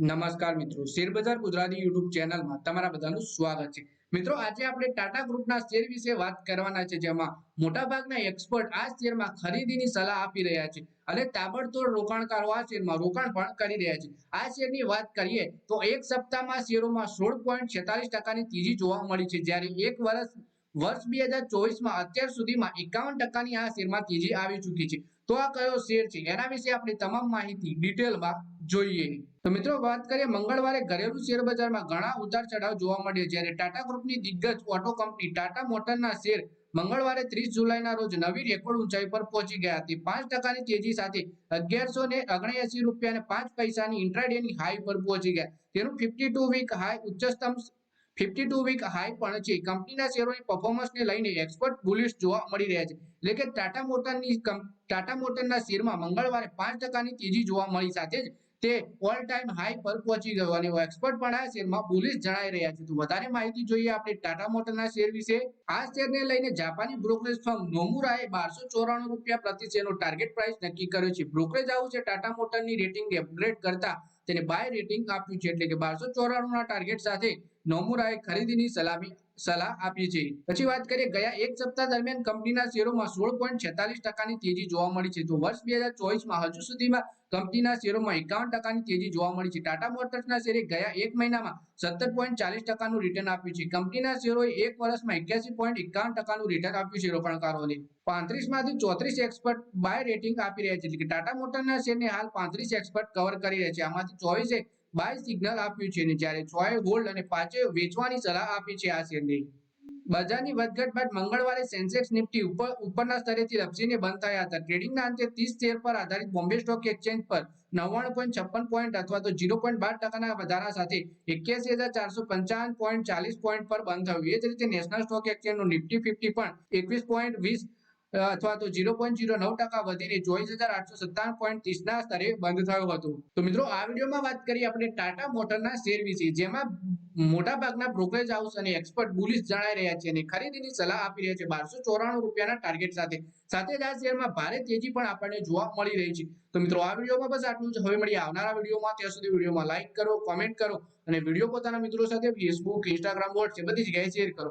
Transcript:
નમસ્કાર મિત્રો. શેરબજાર ગુજરાતી યુટ્યુબ ચેનલમાં તમારા બધાનું સ્વાગત છે. મિત્રો, આજે આપણે ટાટા ગ્રુપના શેર વિશે વાત કરવાના છે, જેમાં મોટાભાગના એક્સપર્ટ આ શેરમાં ખરીદીની સલાહ આપી રહ્યા છે અને તાબડતોડ રોકાણકારો આ શેરમાં રોકાણ પણ કરી રહ્યા છે. આ શેરની વાત કરીએ તો એક સપ્તાહમાં શેરોમાં સોળ પોઈન્ટ છેતાલીસ ટકાની તેજી જોવા મળી છે. જ્યારે એક વર્ષ વર્ષ બે હજાર ચોવીસમાં અત્યાર સુધીમાં એકાવન ટકાની આ શેરમાં તેજી આવી ચૂકી છે. તો આ કયો શેર છે? એના વિશે આપણે તમામ માહિતી ડિટેલમાં જોઈએ. તો મિત્રો, વાત કરીએ મંગળવારે ઘરેલુ શેર બજારમાં ઘણા ઉતાર ચઢાવ જોવા મળ્યા. જ્યારે ટાટા ગ્રુપની દિગ્ગજ ઓટો કંપની ટાટા મોટરના શેર મંગળવારે ત્રીસ જુલાઈના રોજ નવી રેકોર્ડ ઊંચાઈ પર પહોંચી ગયા હતી. પાંચ ટકાની તેજી સાથે અગિયારસો ને ઓગણએસી રૂપિયા અને પાંચ પૈસાની ઇન્ટ્રાડેની હાઈ પર પહોંચી ગયા. તેનું ફિફ્ટી ટુ વીક હાઈ ઉચ્ચતમ ફિફ્ટી ટુ વીક હાઈ પણ છે. કંપનીના શેરોની પરફોર્મન્સને લઈને એક્સપર્ટ બુલિશ જોવા મળી રહ્યા છે. એટલે કે ટાટા મોટરની ટાટા મોટરના શેરમાં મંગળવારે પાંચ ટકાની તેજી જોવા મળી સાથે જ તે ઓલ ટાઈમ હાઈ પર પહોંચી ગયો અને એક્સપર્ટ પણ આ શેરમાં બુલિશ જણાઈ રહ્યા છે. તો વધારે માહિતી જોઈએ આપણે ટાટા મોટરના શેર વિશે. આ શેરને લઈને જાપાની બ્રોકરેજ ફર્મ નોમુરાએ બારસો ચોરાણું રૂપિયા પ્રતિ શેરનો ટાર્ગેટ પ્રાઇસ નક્કી કર્યો છે. બ્રોકરેજ હાઉસે ટાટા મોટરની રેટિંગ અપગ્રેડ કરતા તેને બાય રેટિંગ આપ્યું છે. એટલે કે બારસો ચોરાણુંના ટાર્ગેટ સાથે નોમુરાએ ખરીદીની સલામી, સલાહ આપી છે. પછી વાત કરીએ, ગયા એક સપ્તાહ દરમિયાન કંપનીના શેરોમાં સોળ પોઈન્ટ છેતાલીસ ટકાની તેજી જોવા મળી છે. તો વર્ષ બે હજાર ચોવીસમાં હજુ સુધીમાં કંપનીના શેરોમાં એકાવન ટકાની તેજી જોવા મળી છે. ટાટા મોટર્સના શેરે ગયા એક મહિનામાં સત્તર પોઈન્ટ ચાલીસ ટકાનું રિટર્ન આપ્યું છે. કંપનીના શેરોએ એક વર્ષમાં એક્યાસી પોઈન્ટ એકાવન ટકાનું રિટર્ન આપ્યું છે રોકાણકારોને. પાંત્રીસમાંથી ચોત્રીસ એક્સપર્ટ બાય રેટિંગ આપી રહ્યા છે. એટલે કે ટાટા મોટરના શેરને હાલ પાંત્રીસ એક્સપર્ટ કવર કરી રહ્યા છે. આમાંથી ચોવીસે બાય સિગ્નલ આપ્યું છે અને છ ગોલ્ડ અને પાંચે વેચવાની સલાહ આપી છે આ શેરને બજારની વધઘટ બાદ મંગળવારે સેન્સેક્સ નિફ્ટી ઉપર, ઉપરના સ્તરેથી લપસીને બંધ થયા હતા. ટ્રેડિંગના અંતે ત્રીસ શેર પર આધારિત બોમ્બે સ્ટોક એક્સચેન્જ પર નવ્વાણું પોઈન્ટ છપ્પન પોઈન્ટ અથવા તો જીરો પોઈન્ટ બાર ટકાના વધારા સાથે એક્યાસી હજાર ચારસો પંચાવન પોઈન્ટ ચાલીસ પોઈન્ટ પર બંધ થયું. એ જ રીતે નેશનલ સ્ટોક એક્સચેન્જનું નિફ્ટી ફિફ્ટી પણ એકવીસ પોઈન્ટ વીસ અથવા તો ઝીરો પોઈન્ટ ઝીરો નવ ટકા વધીને ચોવીસ હજાર આઠસો સત્તાવન પોઈન્ટ ત્રીસના સ્તરે બંધ થયું હતું. તો મિત્રો, આ વિડીયોમાં વાત કરીએ આપણે ટાટા મોટરના શેર વિશે, જેમાં મોટાભાગના બ્રોકરેજ હાઉસ અને એક્સપર્ટ બુલિશ જણાઈ રહ્યા છે અને ખરીદીની સલાહ આપી રહ્યા છે બારસો ચોરાણું રૂપિયાના ટાર્ગેટ સાથે. સાથે જ આ શેરમાં ભારે તેજી પણ આપણને જોવા મળી રહી છે. તો મિત્રો, આ વિડીયોમાં બસ આટલું જ. હવે મળીએ આવનારા વિડીયોમાં. ત્યાં સુધી વિડીયોમાં લાઈક કરો કોમેન્ટ કરો અને વીડિયો પોતાના મિત્રો સાથે ફેસબુક ઇન્સ્ટાગ્રામ વોટ્સએપ બધી જગ્યાએ શેર કરો.